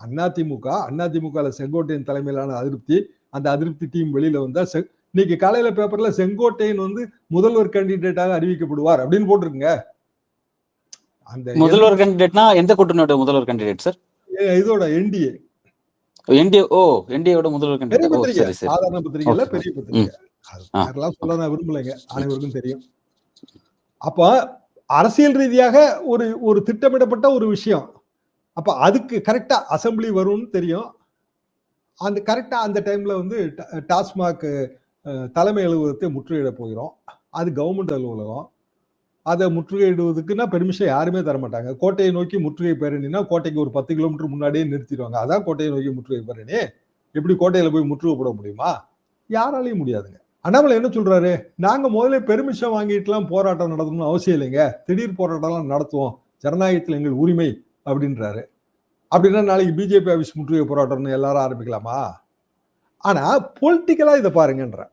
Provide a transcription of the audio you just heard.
அதிமுக அதிமுக செங்கோட்டையன் தலைமையிலான அதிருப்தி அந்த அதிருப்தி டீம் வெளியில வந்தா இன்னைக்கு காலையில பேப்பர்ல செங்கோட்டையன் வந்து முதல்வர் கேண்டிடேட்டாக அறிவிக்கப்படுவார் அப்படின்னு போட்டிருக்குங்க. அந்த முதல்வர் கேண்டிடேட்னா எந்த கூட்டணியோட முதல்வர் கேண்டிடேட் சார்? இதோட என்டிஏ என்டிஏ ஓ என்டிஏவோட முதல்வர் கேண்டிடேட். சாதாரண பத்திரிகைல Okay. பெரிய பத்திரிகை. அது ஆ. பேரெல்லாம் சொல்ல நான் விரும்பலைங்க. அனைவருக்கும் தெரியும். அப்ப அரசியல் ரீதியாக ஒரு ஒரு திட்டமிடப்பட்ட ஒரு விஷயம். அப்போ அதுக்கு கரெக்டாக அசம்பிளி வரும்னு தெரியும். அந்த கரெக்டாக அந்த டைமில் வந்து டா- டாஸ்மாக் தலைமை அலுவலகத்தை முற்றுகையிட போகிறோம். அது கவர்மெண்ட் அலுவலகம். அதை முற்றுகையிடுவதுக்குன்னா பெர்மிஷன் யாருமே தர மாட்டாங்க கோட்டையை நோக்கி முற்றுகை பேரணினா கோட்டைக்கு ஒரு பத்து கிலோமீட்டர் முன்னாடியே நிறுத்திடுவாங்க. அதான் கோட்டையை நோக்கி முற்றுகை பேரணி. எப்படி கோட்டையில் போய் முற்றுகை போட முடியுமா? யாராலையும் முடியாதுங்க. அண்ணாமலை என்ன சொல்றாரு? நாங்க முதல்ல பெர்மிஷன் வாங்கிட்டுலாம் போராட்டம் நடத்தணும்னு அவசியம் இல்லைங்க. திடீர் போராட்டம்லாம் நடத்துவோம். ஜனநாயகத்தில் எங்கள் உரிமை அப்படின்றாரு. அப்படின்னா நாளைக்கு பிஜேபி ஆஃபீஸ் முற்றுகை போராட்டம்னு எல்லாரும் ஆரம்பிக்கலாமா? ஆனால் பொலிட்டிக்கலாக இதை பாருங்கன்ற